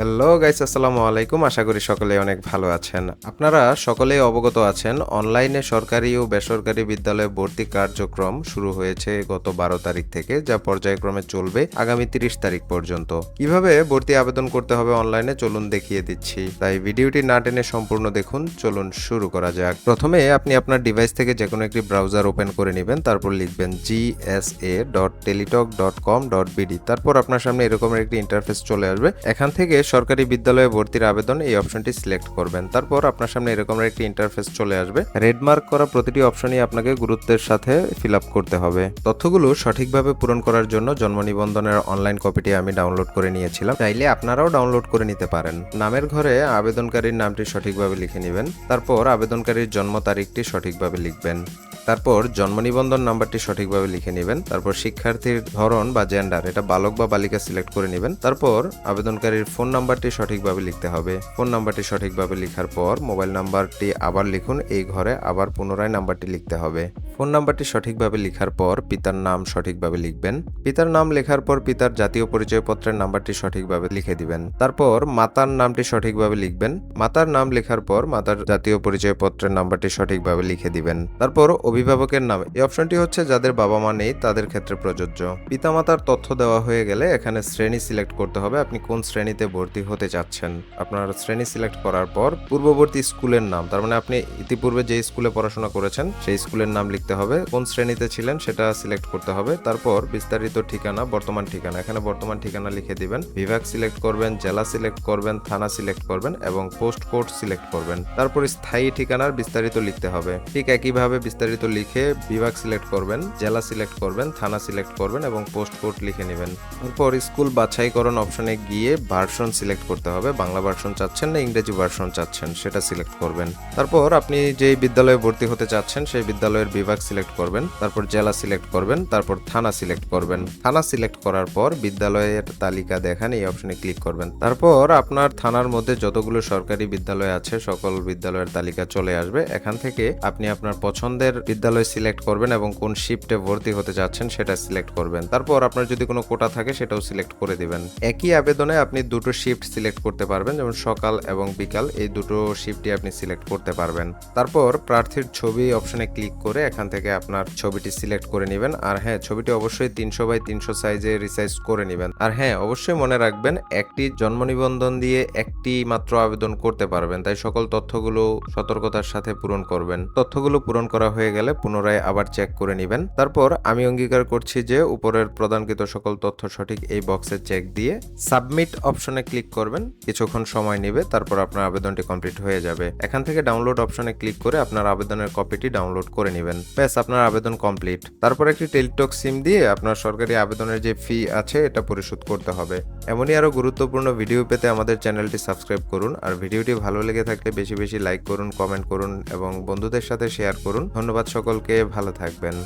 Hello guys আসসালামু আলাইকুম। আশা করি সকলে অনেক ভালো আছেন। আপনারা সকলেই অবগত আছেন, অনলাইনে সরকারি ও বেসরকারি বিদ্যালয়ে ভর্তি কার্যক্রম শুরু হয়েছে গত বারো তারিখ থেকে, যা পর্যায়ক্রমে চলবে আগামী তিরিশ তারিখ পর্যন্ত। কীভাবে ভর্তি আবেদন করতে হবে অনলাইনে? চলুন দেখিয়ে দিচ্ছি। তাই ভিডিওটি না টেনে সম্পূর্ণ দেখুন, চলুন শুরু করা যাক। প্রথমে আপনি আপনার ডিভাইস থেকে যে কোনো একটি ব্রাউজার ওপেন করে নেবেন, তারপর লিখবেন G S A dot Teletalk dot com dot BD তারপর আপনার সামনে এরকমের একটি ইন্টারফেস চলে আসবে। এখান থেকে সরকারি বিদ্যালয়ে ভর্তির আবেদন এই অপশনটি সিলেক্ট করবেন। তারপর আপনার সামনে এরকম একটি ইন্টারফেস চলে আসবে। রেডমার্ক করা প্রতিটি অপশনই আপনাকে গুরুত্বের সাথে ফিল আপ করতে হবে। তথ্যগুলো সঠিকভাবে পূরণ করার জন্য জন্ম নিবন্ধনের অনলাইন কপিটি আমি ডাউনলোড করে নিয়েছিলাম। চাইলে আপনারাও ডাউনলোড করে নিতে পারেন। নামের ঘরে আবেদনকারীর নামটি সঠিকভাবে লিখে নেবেন। তারপর আবেদনকারীর জন্ম তারিখটি সঠিকভাবে লিখবেন। তারপর জন্ম নিবন্ধন নাম্বারটি সঠিকভাবে লিখে নেবেন, তারপর শিক্ষার্থীর ধরন বা জেন্ডার এটা বালক বা বালিকা সিলেক্ট করে নেবেন, তারপর আবেদনকারীর ফোন নাম্বারটি সঠিকভাবে লিখতে হবে। ফোন নাম্বারটি সঠিকভাবে লিখার পর মোবাইল নাম্বারটি আবার লিখুন, এই ঘরে আবার পুনরায় নাম্বারটি লিখতে হবে। ফোন নাম্বারটি সঠিকভাবে লেখার পর পিতার নাম সঠিকভাবে লিখবেন। পিতার নাম লেখার পর পিতার জাতীয় পরিচয়পত্রের নাম্বারটি সঠিকভাবে লিখে দিবেন। তারপর মাতার নামটি সঠিকভাবে লিখবেন। মাতার নাম লেখার পর মাতার জাতীয় পরিচয়পত্রের নাম্বারটি সঠিকভাবে লিখে দিবেন। তারপর অভিভাবকের নাম। এই অপশনটি হচ্ছে যাদের বাবা মা নেই, তাদের ক্ষেত্রে প্রযোজ্য। পিতামাতার তথ্য দেওয়া হয়ে গেলে এখানে শ্রেণি সিলেক্ট করতে হবে আপনি কোন শ্রেণীতে ভর্তি হতে চাচ্ছেন। আপনার শ্রেণি সিলেক্ট করার পর পূর্ববর্তী স্কুলের নাম, তার মানে আপনি ইতিপূর্বে যে স্কুলে পড়াশোনা করেছেন, সেই স্কুলের নাম লিখতে হবে, কোন শ্রেণীতে ছিলেন সেটা সিলেক্ট করতে হবে। তারপর বিস্তারিত ঠিকানা, বর্তমান ঠিকানা। এখানে বর্তমান ঠিকানা লিখে দিবেন। বিভাগ সিলেক্ট করবেন, জেলা সিলেক্ট করবেন, থানা সিলেক্ট করবেন এবং পোস্ট কোড সিলেক্ট করবেন। তারপর স্থায়ী ঠিকানার বিস্তারিত লিখতে হবে। ঠিক একইভাবে বিস্তারিত লিখে বিভাগ সিলেক্ট করবেন, জেলা সিলেক্ট করবেন, থানা সিলেক্ট করবেন এবং পোস্ট কোড লিখে নেবেন। তারপর স্কুল বাছাইকরণ অপশনে গিয়ে ভার্সন সিলেক্ট করতে হবে। বাংলা ভার্সন চাচ্ছেন না, ইংরেজি ভার্সন চাচ্ছেন, সেটা সিলেক্ট করবেন। তারপর আপনি যেই বিদ্যালয়ে ভর্তি হতে চাচ্ছেন, সেই বিদ্যালয়ের বিভাগ সিলেক্ট করবেন, তারপর জেলা সিলেক্ট করবেন, তারপর থানা সিলেক্ট করবেন। থানা সিলেক্ট করার পর বিদ্যালয়ের তালিকা দেখান, এই অপশনে ক্লিক করবেন। তারপর আপনার থানার মধ্যে যতগুলো সরকারি বিদ্যালয় আছে, সকল বিদ্যালয়ের তালিকা চলে আসবে। এখান থেকে আপনি আপনার পছন্দের বিদ্যালয় সিলেক্ট করবেন এবং কোন শিফটে ভর্তি হতে যাচ্ছেন সেটা সিলেক্ট করবেন। তারপর আপনার যদি কোনো কোটা থাকে, সেটাও সিলেক্ট করে দিবেন। একই আবেদনে আপনি দুটো শিফট সিলেক্ট করতে পারবেন, যেমন সকাল এবং বিকাল, এই দুটো শিফটই আপনি সিলেক্ট করতে পারবেন। তারপর প্রার্থীর ছবি অপশনে ক্লিক করে এখান থেকে আপনার ছবিটি সিলেক্ট করে নেবেন। আর হ্যাঁ ছবিটি অবশ্যই তিনশো বাই তিনশো সাইজে রিসাইজ করে নেবেন। আর হ্যাঁ অবশ্যই মনে রাখবেন, একটি জন্ম নিবন্ধন দিয়ে একটি মাত্র আবেদন করতে পারবেন। তাই সকল তথ্যগুলো সতর্কতার সাথে পূরণ করবেন। তথ্যগুলো পূরণ করা হয়ে গেলে পুনরায় আবার চেক করে নেবেন। তারপর আমি অঙ্গীকার করছি যে, উপরের প্রদানকৃত সকল তথ্য সঠিক এই বক্সে চেক দিয়ে সাবমিট অপশনে ক্লিক করবেন। কিছুক্ষণ সময় নেবে, তারপর আপনার আবেদনটি কমপ্লিট হয়ে যাবে। এখান থেকে ডাউনলোড অপশনে ক্লিক করে আপনার আবেদনের কপিটি ডাউনলোড করে নেবেন। ব্যাস, আপনার আবেদন কমপ্লিট তারপর একটি টেলিটক সিম দিয়ে আপনার সরকারি আবেদনের যে ফি আছে, এটা পরিশোধ করতে হবে। এমনই আরও গুরুত্বপূর্ণ ভিডিও পেতে আমাদের চ্যানেলটি সাবস্ক্রাইব করুন। আর ভিডিওটি ভালো লেগে থাকলে বেশি বেশি লাইক করুন কমেন্ট করুন এবং বন্ধুদের সাথে শেয়ার করুন। ধন্যবাদ সকলকে, ভালো থাকবেন।